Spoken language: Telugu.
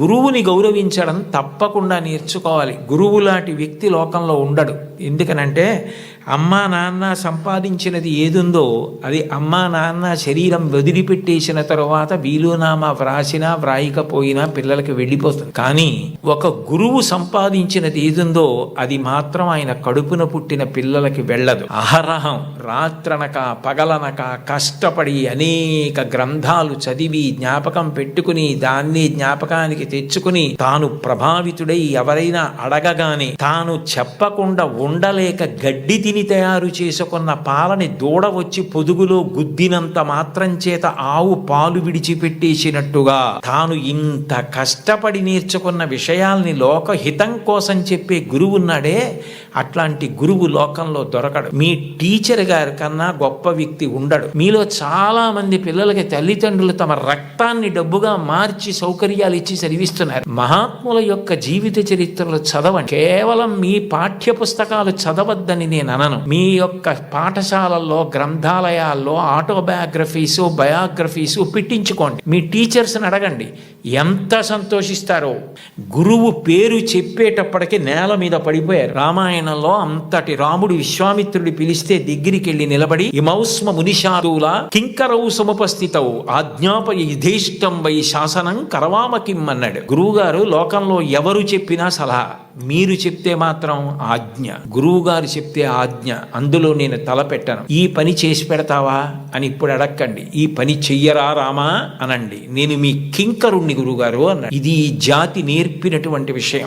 గురువుని గౌరవించడం తప్పకుండా నేర్చుకోవాలి. గురువు లాంటి వ్యక్తి లోకంలో ఉండడు. ఎందుకనంటే అమ్మా నాన్న సంపాదించినది ఏదుందో అది అమ్మా నాన్న శరీరం వదిలిపెట్టేసిన తరువాత వీలునామా వ్రాసినా వ్రాయకపోయినా పిల్లలకి వెళ్ళిపోతుంది. కానీ ఒక గురువు సంపాదించినది ఏదుందో అది మాత్రం ఆయన కడుపున పుట్టిన పిల్లలకి వెళ్ళదు. అహరహం రాత్రనక పగలనక కష్టపడి అనేక గ్రంథాలు చదివి జ్ఞాపకం పెట్టుకుని దాన్ని జ్ఞాపకానికి తెచ్చుకుని తాను ప్రభావితుడై ఎవరైనా అడగగానే తాను చెప్పకుండా ఉండలేక గడ్డి తిని తయారు చేసుకున్న పాలని దూడ వచ్చి పొదుగులో గుద్దినంత మాత్రం చేత ఆవు పాలు విడిచిపెట్టేసినట్టుగా తాను ఇంత కష్టపడి నేర్చుకున్న విషయాల్ని లోకహితం కోసం చెప్పే గురువున్నాడే అట్లాంటి గురువు లోకంలో దొరకడు. మీ టీచర్ గారి కన్నా గొప్ప వ్యక్తి ఉండడు. మీలో చాలా మంది పిల్లలకి తల్లిదండ్రులు తమ రక్తాన్ని డబ్బుగా మార్చి సౌకర్యాలు ఇచ్చి చదివిస్తున్నారు. మహాత్ముల యొక్క జీవిత చరిత్రలు చదవండి. కేవలం మీ పాఠ్య పుస్తకాలు చదవద్దని నేను అనను. మీ యొక్క పాఠశాలల్లో గ్రంథాలయాల్లో ఆటోబయోగ్రఫీసు బయోగ్రఫీసు పెట్టించుకోండి. మీ టీచర్స్ని అడగండి ఎంత సంతోషిస్తారో. గురువు పేరు చెప్పేటప్పటికి నేల మీద పడిపోయారు. రామాయణంలో అంతటి రాముడు విశ్వామిత్రుడి పిలిస్తే దగ్గరికి వెళ్ళి నిలబడి ఇమౌస్మ మునిషాదుల కింకరౌ సముపస్థితవు ఆజ్ఞాప యుధేష్టం వై శాసనం కరవామ అన్నాడు. గురువుగారు లోకంలో ఎవరు చెప్పినా సలహా. మీరు చెప్తే మాత్రం ఆజ్ఞ. గురువు గారు చెప్తే ఆజ్ఞ. అందులో నేను తలపెట్టను ఈ పని చేసి పెడతావా? అని ఇప్పుడు అడక్కండి. ఈ పని చెయ్యరా రామా? అనండి. నేను మీ కింకరుణ్ణి గురుగారు అన్నాడు. ఇది ఈ జాతి నేర్పినటువంటి విషయం.